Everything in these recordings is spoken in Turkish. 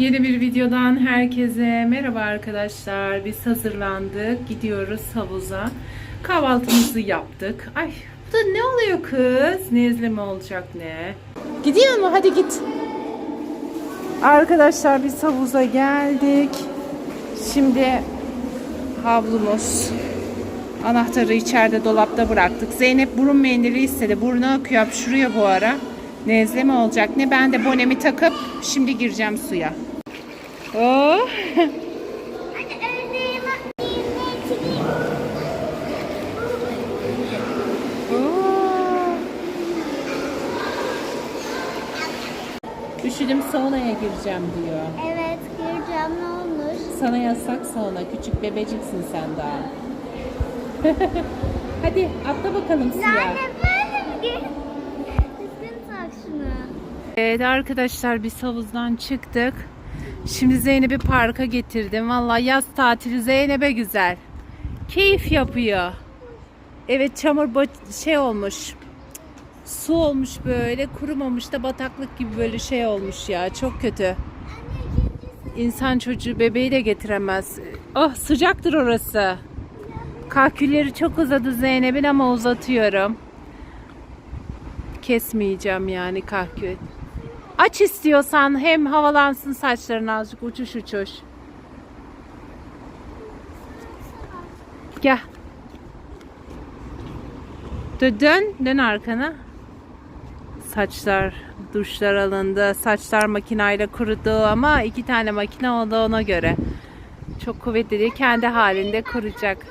Yeni bir videodan herkese merhaba arkadaşlar. Biz hazırlandık. Gidiyoruz havuza. Kahvaltımızı yaptık. Ay bu da ne oluyor kız? Nezle mi olacak ne? Gidiyor mu? Hadi git. Arkadaşlar biz havuza geldik. Şimdi havlumuz. Anahtarı içeride dolapta bıraktık. Zeynep burun mendili istedi. Burnu akıyor. Şuraya bu ara. Nezle mi olacak ne? Ben de bonemi takıp şimdi gireceğim suya. Oh. Oo. Üşüdüm saunaya gireceğim diyor. Evet gireceğim ne olur. Sana yasak sauna. Küçük bebeciksin sen daha. Hadi atla bakalım suya. Böyle mi gir? Düzgün tak şunu. Evet arkadaşlar biz havuzdan çıktık. Şimdi Zeynep'i parka getirdim. Vallahi yaz tatili Zeynep'e güzel. Keyif yapıyor. Evet çamur şey olmuş. Su olmuş böyle kurumamış da bataklık gibi böyle şey olmuş ya. Çok kötü. İnsan çocuğu bebeği de getiremez. Oh sıcaktır orası. Kahkülleri çok uzadı Zeynep'in ama uzatıyorum. Kesmeyeceğim yani kahkül. Aç istiyorsan hem havalansın saçların azıcık uçuş uçuş. Gel. Dön, dön, arkana. Saçlar, duşlar alındı. Saçlar makinayla kurudu ama iki tane makine oldu ona göre. Çok kuvvetli değil. Kendi halinde kuracak.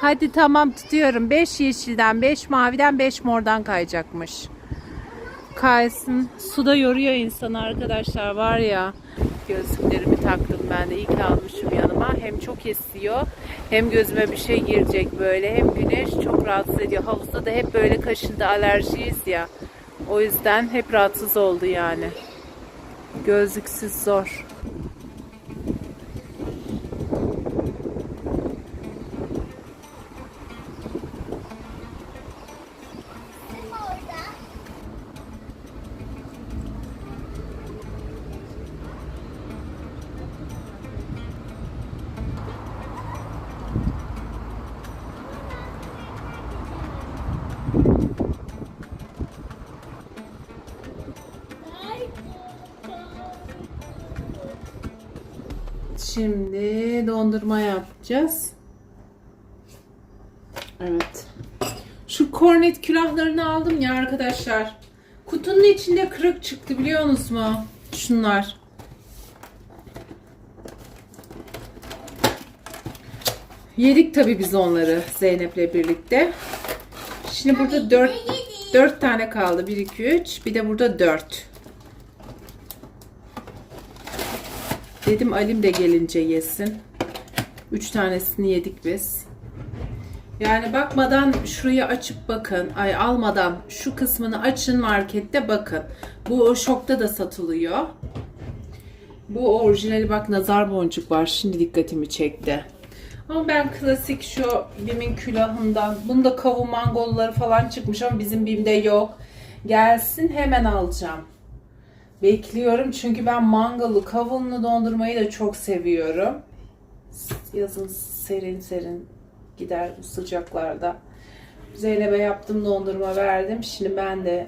Hadi tamam tutuyorum. 5 yeşilden, 5 maviden, 5 mordan kayacakmış kaysın. Suda yoruyor insanı arkadaşlar var ya. Gözlüklerimi taktım ben de. İyi ki almışım yanıma. Hem çok esiyor hem gözüme bir şey girecek böyle. Hem güneş çok rahatsız ediyor. Havuzda da hep böyle kaşındı alerjiyiz ya. O yüzden hep rahatsız oldu yani. Gözlüksüz zor. Şimdi dondurma yapacağız. Evet. Şu kornet külahlarını aldım ya arkadaşlar. Kutunun içinde kırık çıktı biliyor musunuz mu? Şunlar. Yedik tabii biz onları Zeynep'le birlikte. Şimdi burada 4 4 tane kaldı. 1 2 3. Bir de burada 4. Dedim Alim de gelince yesin. Üç tanesini yedik biz. Yani bakmadan şurayı açıp bakın. Ay almadan şu kısmını açın markette bakın. Bu şokta da satılıyor. Bu orijinali bak nazar boncuk var. Şimdi dikkatimi çekti. Ama ben klasik şu Bim'in külahından. Bunda kavun mangolları falan çıkmış ama bizim Bim'de yok. Gelsin hemen alacağım. Bekliyorum çünkü ben mangalı, kavunlu dondurmayı da çok seviyorum. Yazın serin serin gider sıcaklarda. Zeynep'e yaptım dondurma verdim. Şimdi ben de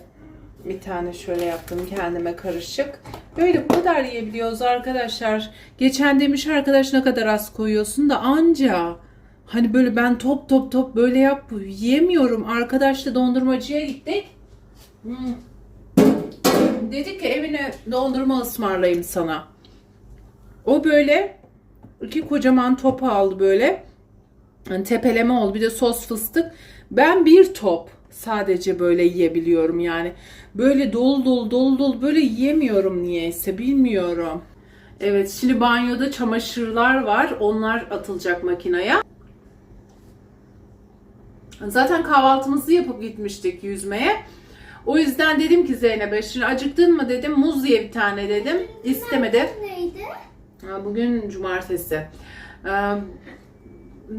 bir tane şöyle yaptım kendime karışık. Böyle bu kadar yiyebiliyoruz arkadaşlar. Geçen demiş arkadaş ne kadar az koyuyorsun da anca. Hani böyle ben top top top böyle yap yiyemiyorum. Arkadaşla dondurmacıya gittik. Hmm. Dedi ki evine dondurma ısmarlayayım sana. O böyle iki kocaman top aldı böyle. Yani tepeleme oldu. Bir de sos fıstık. Ben bir top sadece böyle yiyebiliyorum yani. Böyle dolu dolu dolu dolu böyle yiyemiyorum niyeyse bilmiyorum. Evet şimdi banyoda çamaşırlar var. Onlar atılacak makineye. Zaten kahvaltımızı yapıp gitmiştik yüzmeye. O yüzden dedim ki Zeynep'e şimdi acıktın mı dedim. Muz ye bir tane dedim. İstemedi. Neydi? Bugün cumartesi. Ee,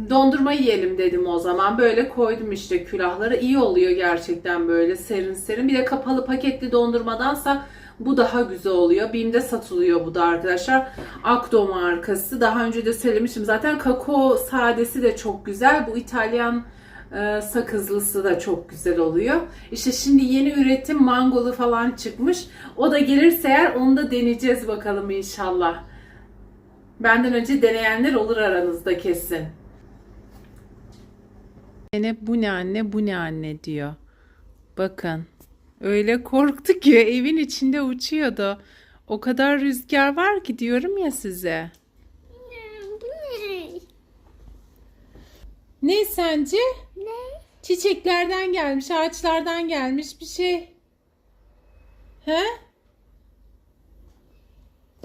dondurma yiyelim dedim o zaman. Böyle koydum işte külahları. İyi oluyor gerçekten böyle serin serin. Bir de kapalı paketli dondurmadansa Bu daha güzel oluyor. Bim'de satılıyor bu da arkadaşlar. Akdo markası. Daha önce de söylemiştim. Zaten kakao sadesi de çok güzel. Bu İtalyan e, sakızlısı da çok güzel oluyor. İşte şimdi yeni üretim mangolu falan çıkmış. O da gelirse eğer onu da deneyeceğiz bakalım inşallah. Benden önce deneyenler olur aranızda kesin. Yine bu ne anne bu ne anne diyor. Bakın. Öyle korktu ki evin içinde uçuyordu. O kadar rüzgar var ki diyorum ya size. Bu ne? Ne sence? Ne? Çiçeklerden gelmiş, ağaçlardan gelmiş bir şey. He?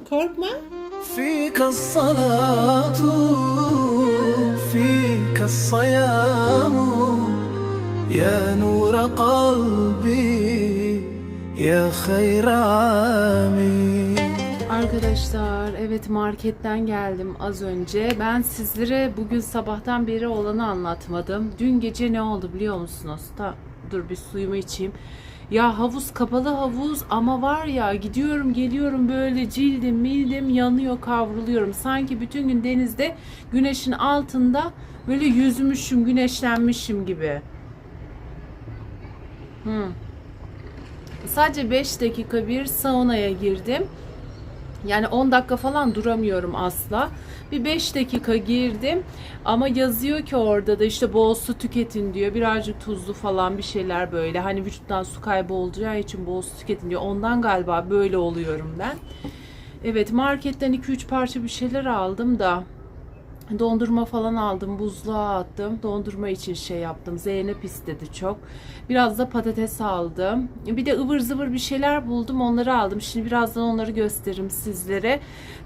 Korkma. Fi kassalatu fi kassayamu ya nura kalbi ya khayra amin Arkadaşlar evet marketten geldim az önce. Ben sizlere bugün sabahtan beri olanı anlatmadım. Dün gece ne oldu biliyor musunuz? Ta, dur bir suyumu içeyim. Ya havuz kapalı havuz ama var ya gidiyorum geliyorum böyle cildim mildim yanıyor kavruluyorum. Sanki bütün gün denizde güneşin altında böyle yüzmüşüm güneşlenmişim gibi. Hmm. Sadece 5 dakika bir saunaya girdim. Yani 10 dakika falan duramıyorum asla. Bir 5 dakika girdim ama yazıyor ki orada da işte bol su tüketin diyor. Birazcık tuzlu falan bir şeyler böyle. Hani vücuttan su kaybı olacağı için bol su tüketin diyor. Ondan galiba böyle oluyorum ben. Evet marketten 2-3 parça bir şeyler aldım da Dondurma falan aldım, buzluğa attım. Dondurma için şey yaptım. Zeynep istedi çok. Biraz da patates aldım. Bir de ıvır zıvır bir şeyler buldum. Onları aldım. Şimdi birazdan onları gösteririm sizlere.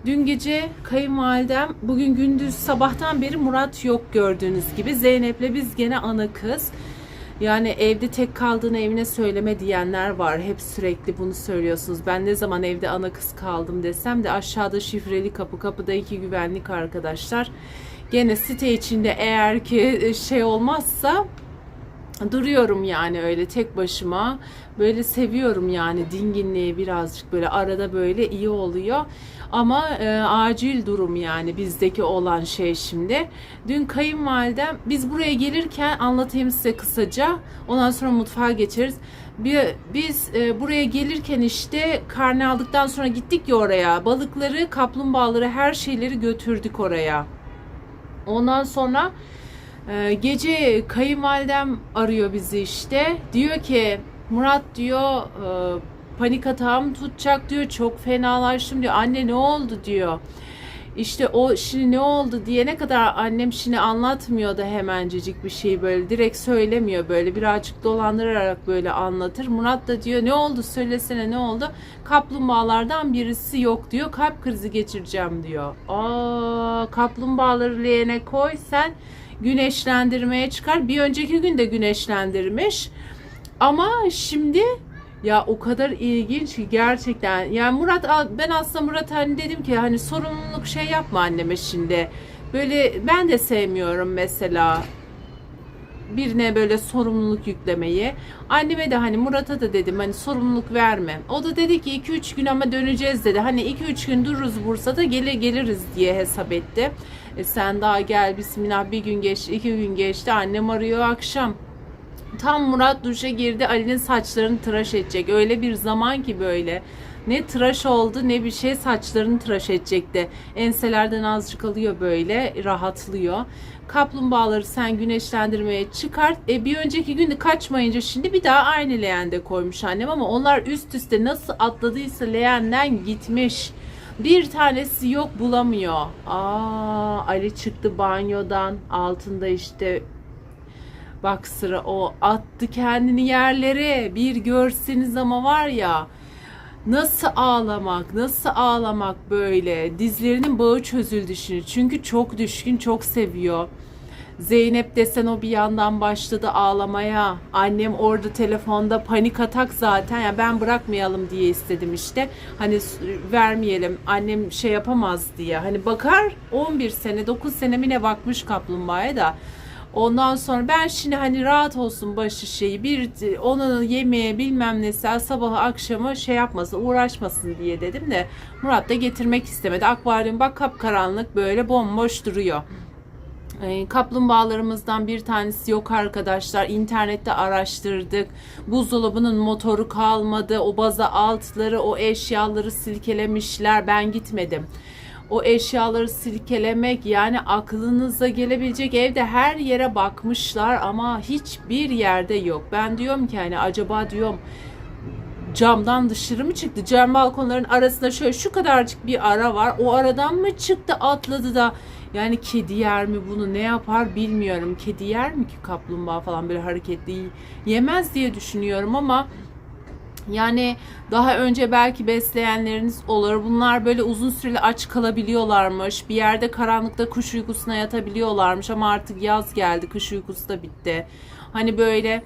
Dün gece kayınvalidem, bugün gündüz sabahtan beri Murat yok gördüğünüz gibi. Zeynep'le biz gene ana kız. Yani evde tek kaldığını evine söyleme diyenler var. Hep sürekli bunu söylüyorsunuz. Ben ne zaman evde ana kız kaldım desem de aşağıda şifreli kapı, kapıda iki güvenlik arkadaşlar. Gene site içinde eğer ki şey olmazsa duruyorum yani öyle tek başıma. Böyle seviyorum yani dinginliği birazcık böyle arada böyle iyi oluyor. Ama e, acil durum yani bizdeki olan şey şimdi. Dün kayınvalidem biz buraya gelirken anlatayım size kısaca. Ondan sonra mutfağa geçeriz. Bir, biz e, buraya gelirken işte karne aldıktan sonra gittik ya oraya. Balıkları, kaplumbağaları, her şeyleri götürdük oraya. Ondan sonra ee, gece kayınvalidem arıyor bizi işte. Diyor ki Murat diyor e, panik atağım tutacak diyor. Çok fenalaştım diyor. Anne ne oldu diyor. İşte o şimdi ne oldu diyene kadar annem şimdi anlatmıyor da hemencecik bir şey böyle direkt söylemiyor böyle birazcık dolandırarak böyle anlatır. Murat da diyor ne oldu söylesene ne oldu? Kaplumbağalardan birisi yok diyor. Kalp krizi geçireceğim diyor. Aa kaplumbağaları leğene koy sen güneşlendirmeye çıkar. Bir önceki gün de güneşlendirmiş. Ama şimdi ya o kadar ilginç ki gerçekten. Yani Murat ben aslında Murat hani dedim ki hani sorumluluk şey yapma anneme şimdi. Böyle ben de sevmiyorum mesela birine böyle sorumluluk yüklemeyi. Anneme de hani Murat'a da dedim hani sorumluluk verme. O da dedi ki 2-3 gün ama döneceğiz dedi. Hani 2-3 gün dururuz Bursa'da gelir geliriz diye hesap etti. E sen daha gel bismillah bir gün geçti iki gün geçti annem arıyor akşam. Tam Murat duşa girdi Ali'nin saçlarını tıraş edecek. Öyle bir zaman ki böyle. Ne tıraş oldu ne bir şey saçlarını tıraş edecekti. Enselerden azıcık alıyor böyle rahatlıyor. Kaplumbağaları sen güneşlendirmeye çıkart. E bir önceki günde kaçmayınca şimdi bir daha aynı leğende koymuş annem ama onlar üst üste nasıl atladıysa leğenden gitmiş. Bir tanesi yok bulamıyor. Aa Ali çıktı banyodan altında işte bak sıra o attı kendini yerlere bir görseniz ama var ya nasıl ağlamak nasıl ağlamak böyle dizlerinin bağı çözüldü şimdi çünkü çok düşkün çok seviyor Zeynep desen o bir yandan başladı ağlamaya. Annem orada telefonda panik atak zaten. Ya ben bırakmayalım diye istedim işte. Hani vermeyelim. Annem şey yapamaz diye. Hani bakar 11 sene 9 sene mi ne bakmış kaplumbağaya da. Ondan sonra ben şimdi hani rahat olsun başı şeyi bir onun yemeğe bilmem nesi sabahı akşamı şey yapmasın uğraşmasın diye dedim de Murat da getirmek istemedi. Akvaryum bak kapkaranlık böyle bomboş duruyor. E, kaplumbağalarımızdan bir tanesi yok arkadaşlar. İnternette araştırdık. Buzdolabının motoru kalmadı. O baza altları, o eşyaları silkelemişler. Ben gitmedim. O eşyaları silkelemek yani aklınıza gelebilecek evde her yere bakmışlar ama hiçbir yerde yok. Ben diyorum ki hani acaba diyorum camdan dışarı mı çıktı? Cam balkonların arasında şöyle şu kadarcık bir ara var. O aradan mı çıktı atladı da yani kedi yer mi bunu ne yapar bilmiyorum. Kedi yer mi ki kaplumbağa falan böyle hareketli yemez diye düşünüyorum ama yani daha önce belki besleyenleriniz olur. Bunlar böyle uzun süreli aç kalabiliyorlarmış. Bir yerde karanlıkta kuş uykusuna yatabiliyorlarmış ama artık yaz geldi. Kış uykusu da bitti. Hani böyle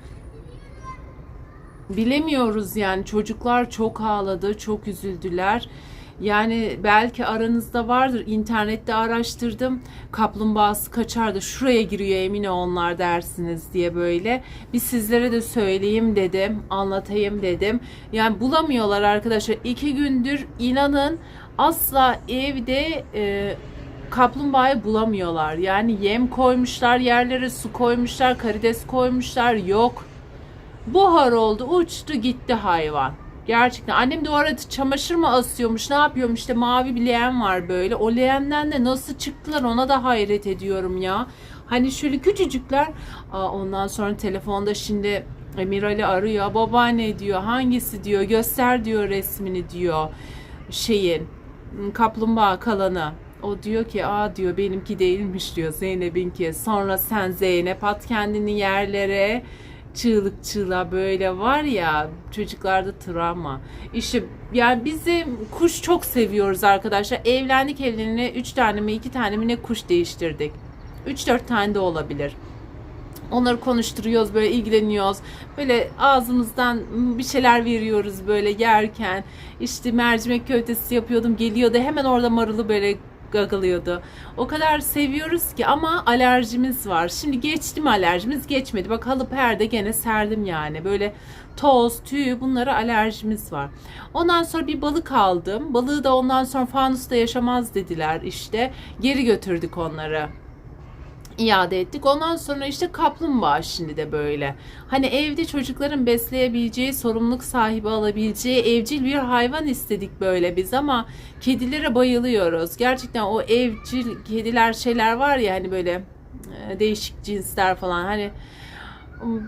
bilemiyoruz yani çocuklar çok ağladı, çok üzüldüler. Yani belki aranızda vardır. İnternette araştırdım. Kaplumbağası kaçardı. Şuraya giriyor emin onlar dersiniz diye böyle. Bir sizlere de söyleyeyim dedim. Anlatayım dedim. Yani bulamıyorlar arkadaşlar. İki gündür inanın asla evde e, kaplumbağayı bulamıyorlar. Yani yem koymuşlar yerlere, su koymuşlar, karides koymuşlar. Yok. Buhar oldu, uçtu gitti hayvan. Gerçekten. Annem de o arada çamaşır mı asıyormuş, ne yapıyormuş işte mavi bir leğen var böyle. O leğenden de nasıl çıktılar ona da hayret ediyorum ya. Hani şöyle küçücükler. Aa, ondan sonra telefonda şimdi Emir Ali arıyor. Babaanne diyor hangisi diyor göster diyor resmini diyor şeyin kaplumbağa kalanı. O diyor ki aa diyor benimki değilmiş diyor Zeynep'inki. Sonra sen Zeynep at kendini yerlere çığlık çığlığa böyle var ya çocuklarda travma. İşte yani bizim kuş çok seviyoruz arkadaşlar. Evlendik evlenene 3 tane mi 2 tane mi ne kuş değiştirdik. 3-4 tane de olabilir. Onları konuşturuyoruz böyle ilgileniyoruz. Böyle ağzımızdan bir şeyler veriyoruz böyle yerken. İşte mercimek köftesi yapıyordum geliyordu hemen orada marulu böyle gagalıyordu. O kadar seviyoruz ki ama alerjimiz var. Şimdi geçti mi alerjimiz? Geçmedi. Bak halı perde gene serdim yani. Böyle toz, tüy bunlara alerjimiz var. Ondan sonra bir balık aldım. Balığı da ondan sonra fanusta yaşamaz dediler işte. Geri götürdük onları iade ettik. Ondan sonra işte kaplumbağa şimdi de böyle. Hani evde çocukların besleyebileceği, sorumluluk sahibi alabileceği evcil bir hayvan istedik böyle biz ama kedilere bayılıyoruz. Gerçekten o evcil kediler şeyler var ya hani böyle e, değişik cinsler falan hani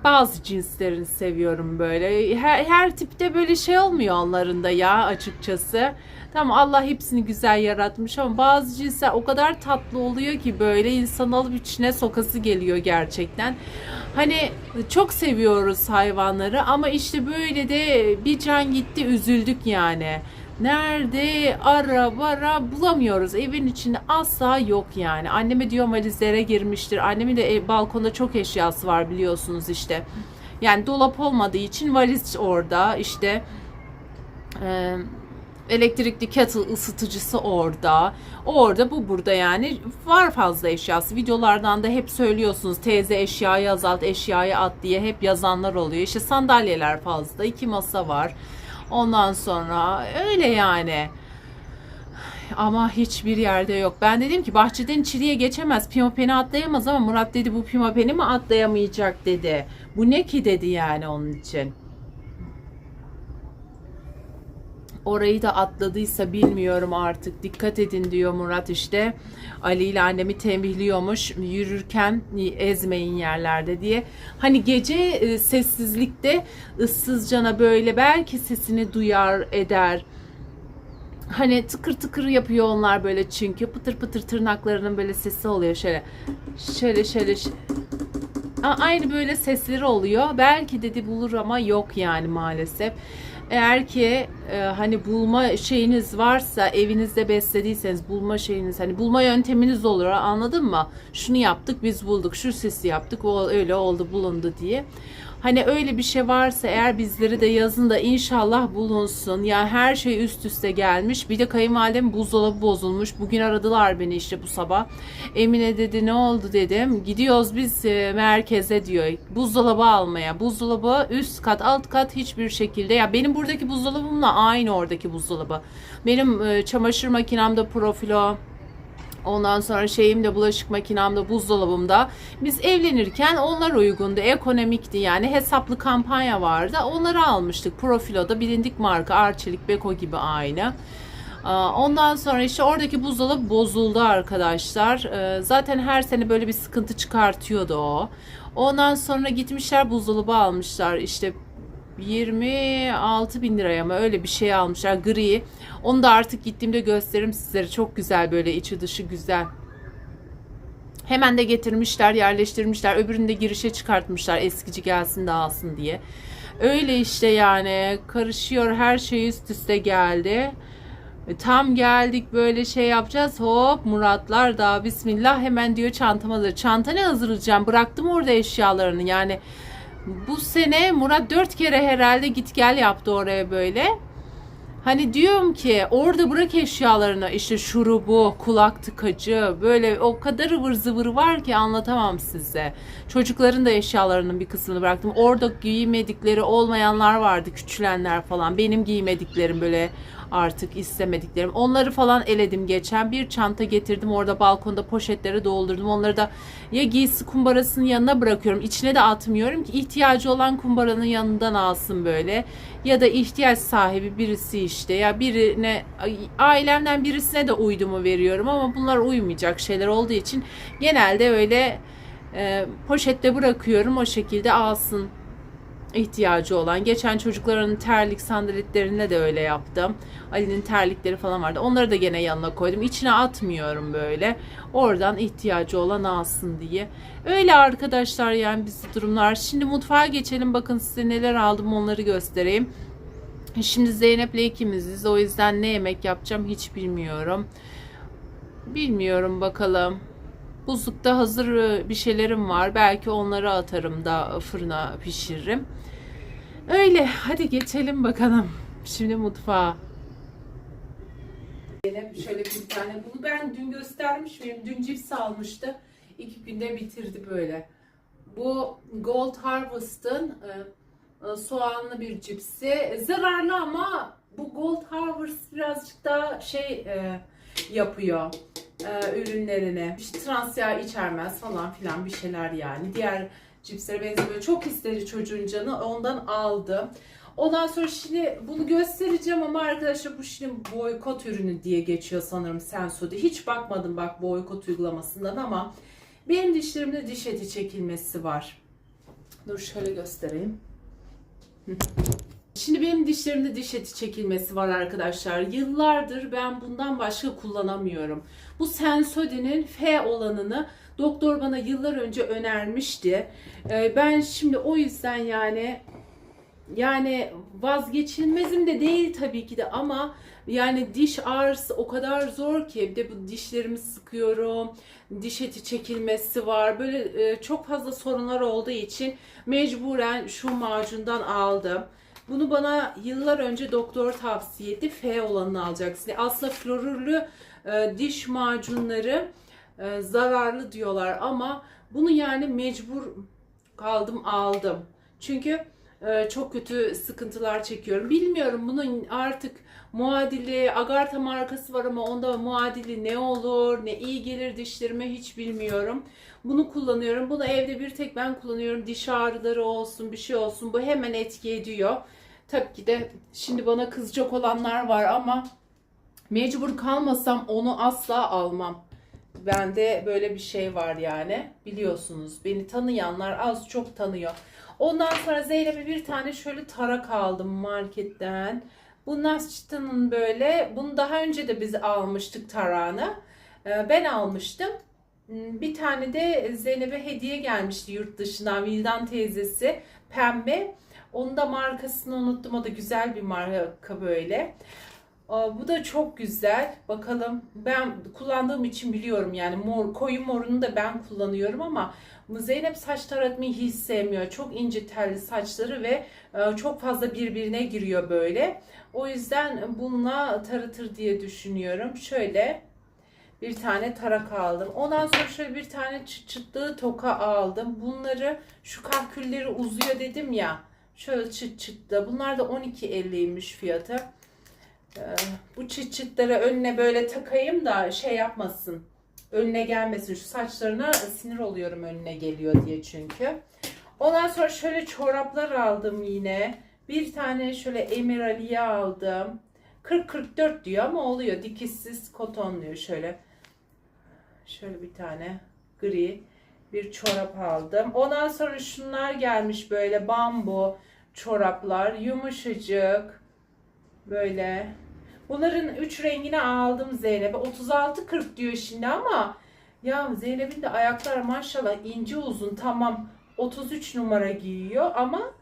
bazı cinslerini seviyorum böyle. Her, her tipte böyle şey olmuyor onların da ya açıkçası. Tamam Allah hepsini güzel yaratmış ama bazı cinsler o kadar tatlı oluyor ki böyle insan alıp içine sokası geliyor gerçekten. Hani çok seviyoruz hayvanları ama işte böyle de bir can gitti üzüldük yani. Nerede ara bara bulamıyoruz. Evin içinde asla yok yani. Anneme diyor valizlere girmiştir. Annemin de ev, balkonda çok eşyası var biliyorsunuz işte. Yani dolap olmadığı için valiz orada işte. Eee elektrikli kettle ısıtıcısı orada. Orada bu burada yani var fazla eşyası. Videolardan da hep söylüyorsunuz teyze eşyayı azalt eşyayı at diye hep yazanlar oluyor. İşte sandalyeler fazla iki masa var. Ondan sonra öyle yani. Ama hiçbir yerde yok. Ben dedim ki bahçeden çiliğe geçemez. Pimopeni atlayamaz ama Murat dedi bu pimopeni mi atlayamayacak dedi. Bu ne ki dedi yani onun için. Orayı da atladıysa bilmiyorum artık. Dikkat edin diyor Murat işte. Ali ile annemi tembihliyormuş. Yürürken ezmeyin yerlerde diye. Hani gece e, sessizlikte ıssızcana böyle belki sesini duyar eder. Hani tıkır tıkır yapıyor onlar böyle çünkü pıtır pıtır tırnaklarının böyle sesi oluyor şöyle. Şöyle şöyle. şöyle. Aynı böyle sesleri oluyor. Belki dedi bulur ama yok yani maalesef. Eğer ki e, hani bulma şeyiniz varsa evinizde beslediyseniz bulma şeyiniz hani bulma yönteminiz olur anladın mı? Şunu yaptık biz bulduk şu sesi yaptık o öyle oldu bulundu diye. Hani öyle bir şey varsa eğer bizleri de yazın da inşallah bulunsun. Ya her şey üst üste gelmiş. Bir de kayınvalidem buzdolabı bozulmuş. Bugün aradılar beni işte bu sabah. Emine dedi ne oldu dedim. Gidiyoruz biz e, merkeze diyor. Buzdolabı almaya. Buzdolabı üst kat alt kat hiçbir şekilde. Ya benim buradaki buzdolabımla aynı oradaki buzdolabı. Benim e, çamaşır makinemde profilo. Ondan sonra şeyimde bulaşık makinamda buzdolabımda biz evlenirken onlar uygundu ekonomikti yani hesaplı kampanya vardı onları almıştık profiloda bilindik marka Arçelik Beko gibi aynı Ondan sonra işte oradaki buzdolabı bozuldu arkadaşlar. Ee, Zaten her sene böyle bir sıkıntı çıkartıyordu o. Ondan sonra gitmişler buzdolabı almışlar. İşte 26 bin liraya mı öyle bir şey almışlar gri. Onu da artık gittiğimde gösteririm sizlere. Çok güzel böyle içi dışı güzel. Hemen de getirmişler, yerleştirmişler. Öbürünü de girişe çıkartmışlar eskici gelsin de alsın diye. Öyle işte yani karışıyor her şey üst üste geldi. E, Tam geldik böyle şey yapacağız. Hop Muratlar da bismillah hemen diyor çantama hazır. Çanta ne hazırlayacağım? Bıraktım orada eşyalarını. Yani bu sene Murat dört kere herhalde git gel yaptı oraya böyle. Hani diyorum ki orada bırak eşyalarını işte şurubu, kulak tıkacı böyle o kadar ıvır zıvır var ki anlatamam size. Çocukların da eşyalarının bir kısmını bıraktım. Orada giymedikleri olmayanlar vardı küçülenler falan. Benim giymediklerim böyle artık istemediklerim. Onları falan eledim geçen. Bir çanta getirdim orada balkonda poşetlere doldurdum. Onları da ya giysi kumbarasının yanına bırakıyorum. İçine de atmıyorum ki ihtiyacı olan kumbaranın yanından alsın böyle. Ya da ihtiyaç sahibi birisi işte ya birine ailemden birisine de uydumu veriyorum ama bunlar uymayacak şeyler olduğu için genelde öyle e, poşette bırakıyorum o şekilde alsın ihtiyacı olan. Geçen çocukların terlik sandaletlerine de öyle yaptım. Ali'nin terlikleri falan vardı. Onları da gene yanına koydum. İçine atmıyorum böyle. Oradan ihtiyacı olan alsın diye. Öyle arkadaşlar yani bizi durumlar. Şimdi mutfağa geçelim. Bakın size neler aldım onları göstereyim. Şimdi Zeynep'le ikimiziz. O yüzden ne yemek yapacağım hiç bilmiyorum. Bilmiyorum bakalım. Buzlukta hazır e, bir şeylerim var. Belki onları atarım da fırına pişiririm. Öyle. Hadi geçelim bakalım. Şimdi mutfağa. Şöyle bir tane. Bunu ben dün göstermiş miyim? Dün cips almıştı. İki günde bitirdi böyle. Bu Gold Harvest'ın e, e, soğanlı bir cipsi. Zararlı ama bu Gold Harvest birazcık daha şey yapıyor e, ürünlerine. İşte trans yağ içermez falan filan bir şeyler yani. Diğer cipslere benziyor. Çok istedi çocuğun canı. Ondan aldım. Ondan sonra şimdi bunu göstereceğim ama arkadaşlar bu şimdi boykot ürünü diye geçiyor sanırım Sensody'de. Hiç bakmadım bak boykot uygulamasından ama benim dişlerimde diş eti çekilmesi var. Dur şöyle göstereyim. Şimdi benim dişlerimde diş eti çekilmesi var arkadaşlar. Yıllardır ben bundan başka kullanamıyorum. Bu Sensody'nin F olanını doktor bana yıllar önce önermişti. Ee, Ben şimdi o yüzden yani yani vazgeçilmezim de değil tabii ki de ama yani diş ağrısı o kadar zor ki bir de bu dişlerimi sıkıyorum diş eti çekilmesi var böyle e, çok fazla sorunlar olduğu için mecburen şu macundan aldım. Bunu bana yıllar önce doktor tavsiye etti. F olanını alacaksın. Aslında florürlü e, diş macunları e, zararlı diyorlar ama bunu yani mecbur kaldım aldım. Çünkü e, çok kötü sıkıntılar çekiyorum. Bilmiyorum bunun artık muadili Agartha markası var ama onda muadili ne olur ne iyi gelir dişlerime hiç bilmiyorum. Bunu kullanıyorum. Bunu evde bir tek ben kullanıyorum. Diş ağrıları olsun bir şey olsun bu hemen etki ediyor. Tabii ki de şimdi bana kızacak olanlar var ama mecbur kalmasam onu asla almam. Bende böyle bir şey var yani. Biliyorsunuz beni tanıyanlar az çok tanıyor. Ondan sonra Zeynep'e bir tane şöyle tarak aldım marketten. Bu Nasçıtan'ın böyle. Bunu daha önce de biz almıştık tarağını. Ee, Ben almıştım. Hmm, Bir tane de Zeynep'e hediye gelmişti yurt dışından. Vildan teyzesi. Pembe. Onun da markasını unuttum. O da güzel bir marka böyle. Bu da çok güzel. Bakalım ben kullandığım için biliyorum yani mor koyu morunu da ben kullanıyorum ama Zeynep saç taratmayı hiç sevmiyor. Çok ince telli saçları ve e, çok fazla birbirine giriyor böyle. O yüzden bununla taratır diye düşünüyorum. Şöyle bir tane tarak aldım. Ondan sonra şöyle bir tane çıt çıtlı toka aldım. Bunları şu kahkülleri uzuyor dedim ya. Şöyle çıt çıtlı. Bunlar da 12.50'ymiş fiyatı. Bu çıt çıtları önüne böyle takayım da şey yapmasın. Önüne gelmesin. Şu saçlarına sinir oluyorum önüne geliyor diye çünkü. Ondan sonra şöyle çoraplar aldım yine. Bir tane şöyle emeraliye aldım. 40-44 diyor ama oluyor. Dikişsiz koton diyor şöyle. Şöyle bir tane gri bir çorap aldım. Ondan sonra şunlar gelmiş böyle bambu çoraplar. Yumuşacık. Böyle. Bunların 3 rengini aldım Zeynep'e. 36-40 diyor şimdi ama ya Zeynep'in de ayaklar maşallah ince uzun. Tamam 33 numara giyiyor ama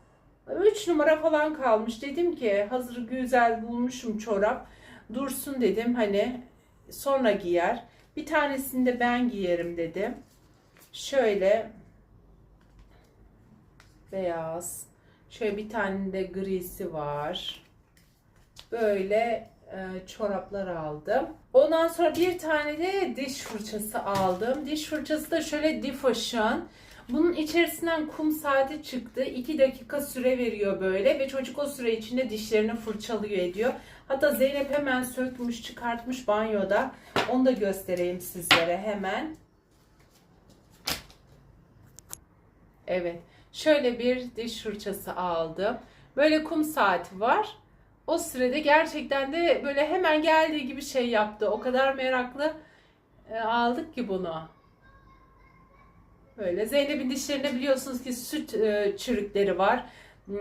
3 numara falan kalmış. Dedim ki hazır güzel bulmuşum çorap. Dursun dedim hani sonra giyer. Bir tanesini de ben giyerim dedim. Şöyle beyaz. Şöyle bir tane de grisi var. Böyle çoraplar aldım. Ondan sonra bir tane de diş fırçası aldım. Diş fırçası da şöyle Diffusion. Bunun içerisinden kum saati çıktı. 2 dakika süre veriyor böyle ve çocuk o süre içinde dişlerini fırçalıyor ediyor. Hatta Zeynep hemen sökmüş çıkartmış banyoda. Onu da göstereyim sizlere hemen. Evet. Şöyle bir diş fırçası aldım. Böyle kum saati var. O sürede gerçekten de böyle hemen geldiği gibi şey yaptı. O kadar meraklı e, aldık ki bunu. Böyle Zeynep'in dişlerinde biliyorsunuz ki süt e, çürükleri var. Hmm,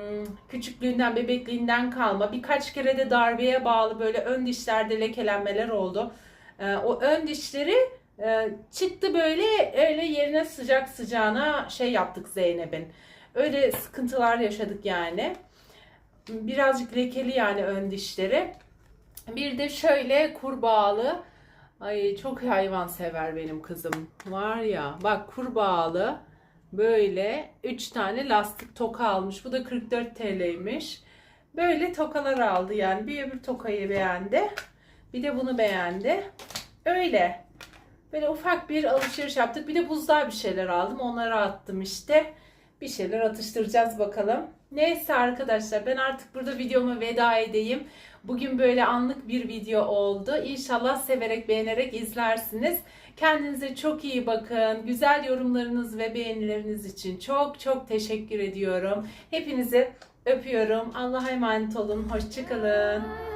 küçüklüğünden, bebekliğinden kalma. Birkaç kere de darbeye bağlı böyle ön dişlerde lekelenmeler oldu. E, o ön dişleri çıktı böyle öyle yerine sıcak sıcağına şey yaptık Zeynep'in. Öyle sıkıntılar yaşadık yani. Birazcık lekeli yani ön dişleri. Bir de şöyle kurbağalı. Ay çok hayvan sever benim kızım. Var ya bak kurbağalı böyle 3 tane lastik toka almış. Bu da 44 TL'ymiş. Böyle tokalar aldı yani. Bir öbür tokayı beğendi. Bir de bunu beğendi. Öyle. Böyle ufak bir alışveriş yaptık. Bir de buzluğa bir şeyler aldım. Onları attım işte. Bir şeyler atıştıracağız bakalım. Neyse arkadaşlar ben artık burada videoma veda edeyim. Bugün böyle anlık bir video oldu. İnşallah severek beğenerek izlersiniz. Kendinize çok iyi bakın. Güzel yorumlarınız ve beğenileriniz için çok çok teşekkür ediyorum. Hepinizi öpüyorum. Allah'a emanet olun. Hoşçakalın.